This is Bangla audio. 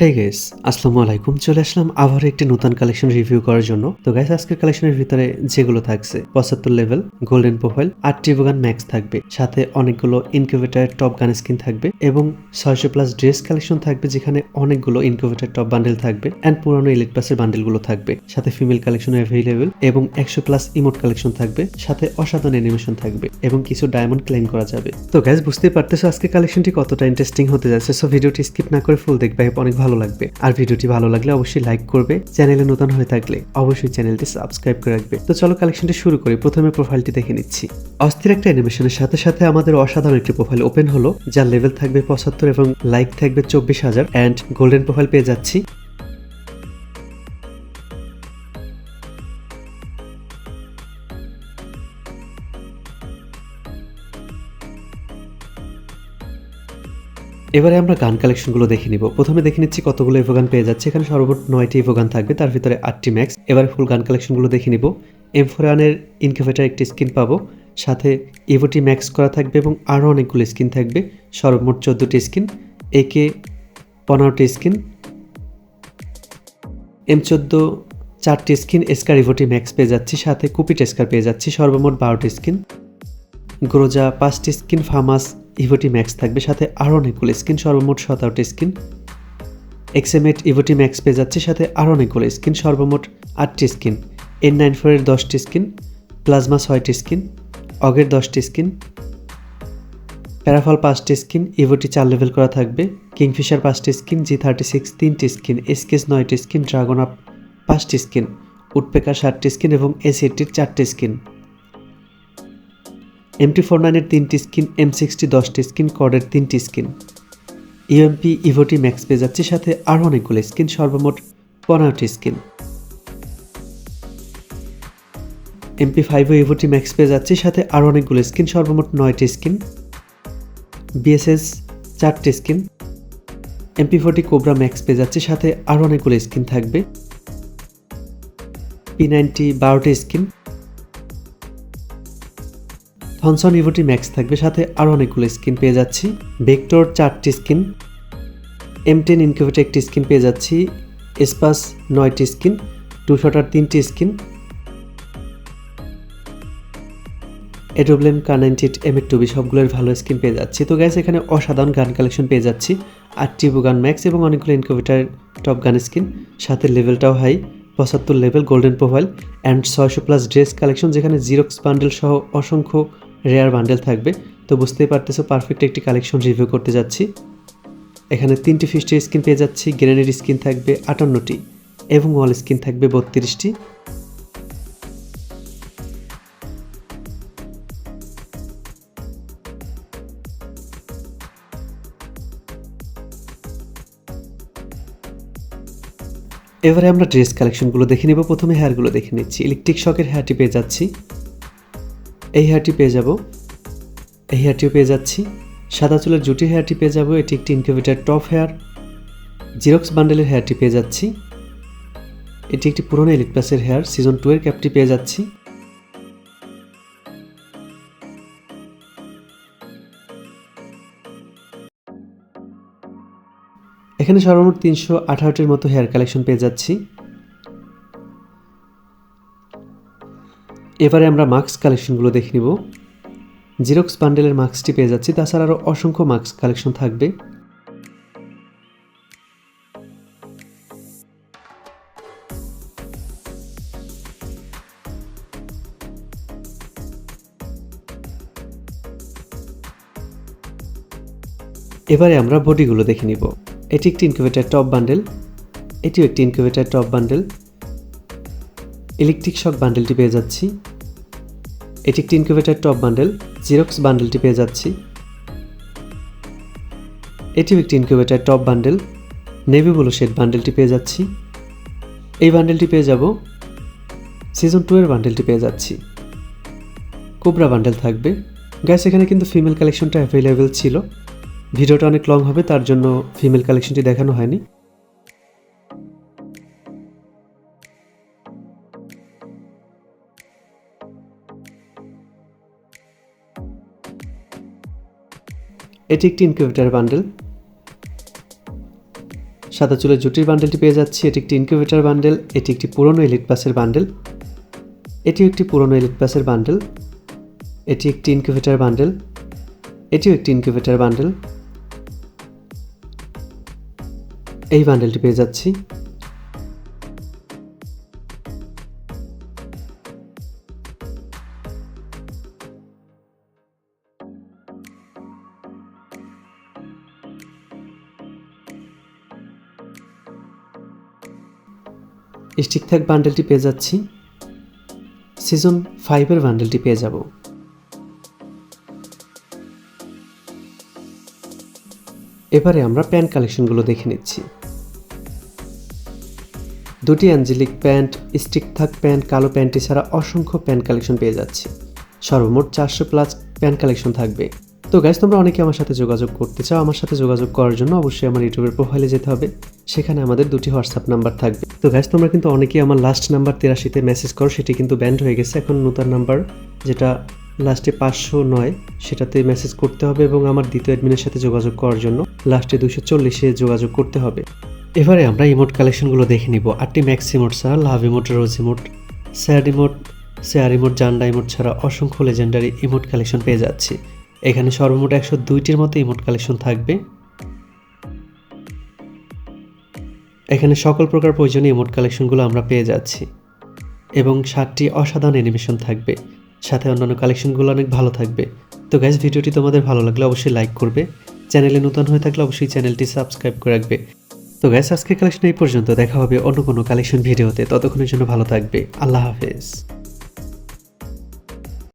হে গেস আসসালামু আলাইকুম। চলে আসলাম আবার একটি নতুন কালেকশন রিভিউ করার জন্য। তো গাইস আজকের কালেকশনের ভিতরে যেগুলো থাকছে, পঁচাত্তর লেভেল গোল্ডেন প্রোফাইল আর টিভোগান ম্যাক্স থাকবে। সাথে অনেকগুলো ইনকিউবেটার টপ গান স্কিন থাকবে এবং ছয়শো প্লাস ড্রেস কালেকশন থাকবে, যেখানে অনেকগুলো ইনকিউবেটার টপ বান্ডেল থাকবে অ্যান্ড পুরানো ইলেট পাসের বান্ডেলগুলো থাকবে। সাথে ফিমেল কালেকশন অ্যাভেলেবেল এবং একশো প্লাস ইমোট কালেকশন থাকবে। সাথে অসাধারণ অ্যানিমেশন থাকবে এবং কিছু ডায়মন্ড ক্লেম করা যাবে। তো গ্যাস বুঝতেই পারতেছো আজকে কালেকশনটি কতটা ইন্টারেস্টিং হতে যাচ্ছে। সো ভিডিওটি স্কিপ না করে ফুল দেখবে। অনেক ভালো লাগবে। আর ভিডিওটি ভালো লাগলে অবশ্যই লাইক করবে। চ্যানেলে নতুন হয়ে থাকলে অবশ্যই চ্যানেলটি সাবস্ক্রাইব করে রাখবে। তো চলো কালেকশনটি শুরু করি। প্রথমে প্রোফাইলটি দেখে নিচ্ছি। অস্থির একটা অ্যানিমেশনের সাথে সাথে আমাদের অসাধারণ একটি প্রোফাইল ওপেন হলো, যার লেভেল থাকবে পঁচাত্তর এবং লাইক থাকবে চব্বিশ হাজার। অ্যান্ড গোল্ডেন প্রোফাইল পেয়ে যাচ্ছি। এবারে আমরা গান কালেকশনগুলো দেখে নিব। প্রথমে দেখে নিচ্ছি কতগুলো ইভোগান পেয়ে যাচ্ছে। এখানে সর্বমোট নয়টি ইভোগান থাকবে, তার ভিতরে আটটি ম্যাক্স এবারে ফুল গান কালেকশনগুলো দেখে নিব। এম ফোর ওয়ানের ইনকিউবেটার একটি স্কিন পাবো, সাথে ইভোটি ম্যাক্স করা থাকবে এবং আরও অনেকগুলো স্কিন থাকবে। সর্বমোট চোদ্দোটি স্কিন একে পনেরোটি স্কিন এম চোদ্দ চারটি স্কিন এসকার ইভোটি ম্যাক্স পেয়ে যাচ্ছি, সাথে কুপিট এসকার পেয়ে যাচ্ছি, সর্বমোট বারোটি স্কিন গ্রোজা পাঁচটি স্কিন ফার্মাস ইভোটি ম্যাক্স থাকবে, সাথে আরও অনেকগুলো স্কিন সর্বমোট সতেরোটি স্কিন এক্সএমএট ইভোটি ম্যাক্স পেয়ে যাচ্ছে, সাথে আরও অনেকগুলো স্কিন সর্বমোট আটটি স্কিন এন নাইন ফোরের দশটি স্কিন প্লাজমা ছয়টি স্কিন অগের দশটি স্কিন প্যারাফল পাঁচটি স্কিন ইভোটি চার লেভেল করা থাকবে কিংফিশার পাঁচটি স্কিন জি থার্টি সিক্স তিনটি স্কিন এসকেস নয়টি স্কিন ড্রাগন আপ পাঁচটি স্কিন উডপেকার সাতটি স্কিন এবং এস এইটটির চারটি স্কিন এমটি ফোর নাইনের তিনটি স্কিন এম সিক্সটি দশটি স্কিন কডের তিনটি স্কিন। ইউএমপি ইভোটি ম্যাক্স পেয়ে যাচ্ছে সাথে আরও অনেকগুলো স্কিন, সর্বমোট পনেরোটি স্কিন। এমপি ফাইভও ইভোটি ম্যাক্স পেয়ে যাচ্ছে সাথে আরও অনেকগুলো স্কিন, সর্বমোট নয়টি স্কিন। বিএসএস চারটি skin. MP forty cobra max পেয়ে যাচ্ছে সাথে আরও অনেকগুলো স্কিন থাকবে। পি নাইনটি বারোটি স্কিন। থনসন ইভোটি ম্যাক্স থাকবে সাথে আরও অনেকগুলো স্কিন পেয়ে যাচ্ছি। ভেক্টর চারটি স্কিন। এম টেন ইনকিউবেটর একটি স্কিন পেয়ে যাচ্ছি। এসপাস নয়টি স্কিন। টু শটার তিনটি স্কিন। এডোব্লেম কানাইনটিট এম এর টুবি সবগুলোর ভালো স্কিন পেয়ে যাচ্ছি। তো গ্যাস এখানে অসাধারণ গান কালেকশন পেয়ে যাচ্ছি। আর টিবু গান ম্যাক্স এবং অনেকগুলো ইনকিউবেটার টপ গান স্কিন। সাথে লেভেলটাও হাই পঁচাত্তর লেভেল গোল্ডেন প্রোফাইল অ্যান্ড ছয়শো প্লাস ড্রেস কালেকশন যেখানে জিরক্স বান্ডেল সহ অসংখ্য রেয়ার বান্ডেল থাকবে। তো বুঝতেই পারতেছো পারফেক্ট একটি কালেকশন রিভিউ করতে যাচ্ছি। এখানে তিনটি ফিস্টের স্কিন পেয়ে যাচ্ছি গ্রেনেড স্কিন থাকবে আটান্নটি এবং ওয়াল স্কিন থাকবে বত্রিশটি। এবারে আমরা ড্রেস কালেকশনগুলো দেখে নেব। প্রথমে হেয়ারগুলো দেখে নিচ্ছি। ইলেকট্রিক শকের হেয়ারটি পেয়ে যাচ্ছি। এই হেয়ারটি পেয়ে যাব। এই হেয়ারটিও পেয়ে যাচ্ছি। সাদা চুলের জুটি হেয়ারটি পেয়ে যাব। এটি একটি ইনকিউবেটার টপ হেয়ার জিরক্স বান্ডেলের হেয়ারটি পেয়ে যাচ্ছি। এটি একটি পুরনো ইলেক প্লাসের হেয়ার সিজন টু এর ক্যাপটি পেয়ে যাচ্ছি। এখানে সর্বমোট তিনশো আঠারোটির মতো হেয়ার কালেকশন পেয়ে যাচ্ছি। এবারে আমরা মাস্ক কালেকশনগুলো দেখে নিব। জিরক্স বান্ডেলের মাস্কটি পেয়ে যাচ্ছি, তাছাড়া আরও অসংখ্য মাস্ক কালেকশন থাকবে। এবারে আমরা বডিগুলো দেখে নিব। এটি একটি ইনকিউবেটার টপ বান্ডেল এটিও একটি incubator top bundle electric shock বান্ডেলটি পেয়ে যাচ্ছি। এটি একটি ইনকিউবেটার টপ বান্ডেল জিরক্স বান্ডেলটি পেয়ে যাচ্ছি। এটিও একটি incubator top bundle navy blue shade বান্ডেলটি পেয়ে যাচ্ছি। এই বান্ডেলটি পেয়ে যাব। সিজন টু এর বান্ডেলটি পেয়ে যাচ্ছি। কোবরা বান্ডেল থাকবে। গ্যাস এখানে কিন্তু ফিমেল কালেকশনটা অ্যাভেলেবেল ছিল। ভিডিওটা অনেক লং হবে, তার জন্য ফিমেল কালেকশনটি দেখানো হয়নি। এটি একটি ইনকিউবেটার বান্ডেল সাদা চুলের জুটির বান্ডেলটি পেয়ে যাচ্ছি, এটি একটি ইনকিউবেটার বান্ডেল এটি একটি পুরনো এলিট পাসের বান্ডেল এটিও একটি পুরনো এলিট পাসের বান্ডেল এটি একটি ইনকিউবেটার বান্ডেল এটিও একটি ইনকিউবেটার বান্ডেল এই বান্ডেলটি পেয়ে যাচ্ছি। স্টিক থাক বান্ডেলটি পেয়ে যাচ্ছি। সিজন ফাইভের বান্ডেলটি পেয়ে যাব। এবারে আমরা প্যান্ট কালেকশনগুলো দেখে নিচ্ছি। দুটি অ্যাঞ্জেলিক প্যান্ট স্টিক থাক প্যান্ট কালো প্যান্টটি ছাড়া অসংখ্য প্যান্ট কালেকশন পেয়ে যাচ্ছি। সর্বমোট চারশো প্লাস প্যান্ট কালেকশন থাকবে। তো গাইজ তোমরা অনেকে আমার সাথে যোগাযোগ করতে চাও, আমার সাথে যোগাযোগ করার জন্য অবশ্যই আমার ইউটিউবের প্রোফাইলে যেতে হবে। সেখানে আমাদের দুটি হোয়াটসঅ্যাপ নাম্বার থাকবে। তো গাইজ তোমরা কিন্তু অনেকেই আমার লাস্ট নাম্বার তেরাশিতে মেসেজ করো, সেটি কিন্তু ব্যান্ড হয়ে গেছে। এখন নতুন নাম্বার যেটা লাস্টে পাঁচশো নয়, সেটাতে মেসেজ করতে হবে এবং আমার দ্বিতীয় অ্যাডমিনের সাথে যোগাযোগ করার জন্য লাস্টে দুশো চল্লিশে যোগাযোগ করতে হবে। এবারে আমরা ইমোট কালেকশনগুলো দেখে নিব। আটটি ম্যাক্স ইমোট ছাড়া love emote rose emote sad emote share emote জান্ডা emote ছাড়া অসংখ্য লেজেন্ডারি ইমোট কালেকশন পেয়ে যাচ্ছি। এখানে সর্বমোট একশো দুইটির মতো ইমোট কালেকশন থাকবে। এখানে সকল প্রকার প্রয়োজনীয় ইমোট কালেকশনগুলো আমরা পেয়ে যাচ্ছি। এবং সাতটি অসাধারণ অ্যানিমেশন থাকবে। সাথে অন্যান্য কালেকশনগুলো অনেক ভালো থাকবে। তো গ্যাস ভিডিওটি তোমাদের ভালো লাগলে অবশ্যই লাইক করবে। চ্যানেলে নতুন হয়ে থাকলে অবশ্যই চ্যানেলটি সাবস্ক্রাইব করে রাখবে। তো গ্যাস আজকের কালেকশন এই পর্যন্ত। দেখা হবে অন্য কোনো কালেকশন ভিডিওতে ততক্ষণের জন্য ভালো থাকবে। আল্লাহ হাফেজ।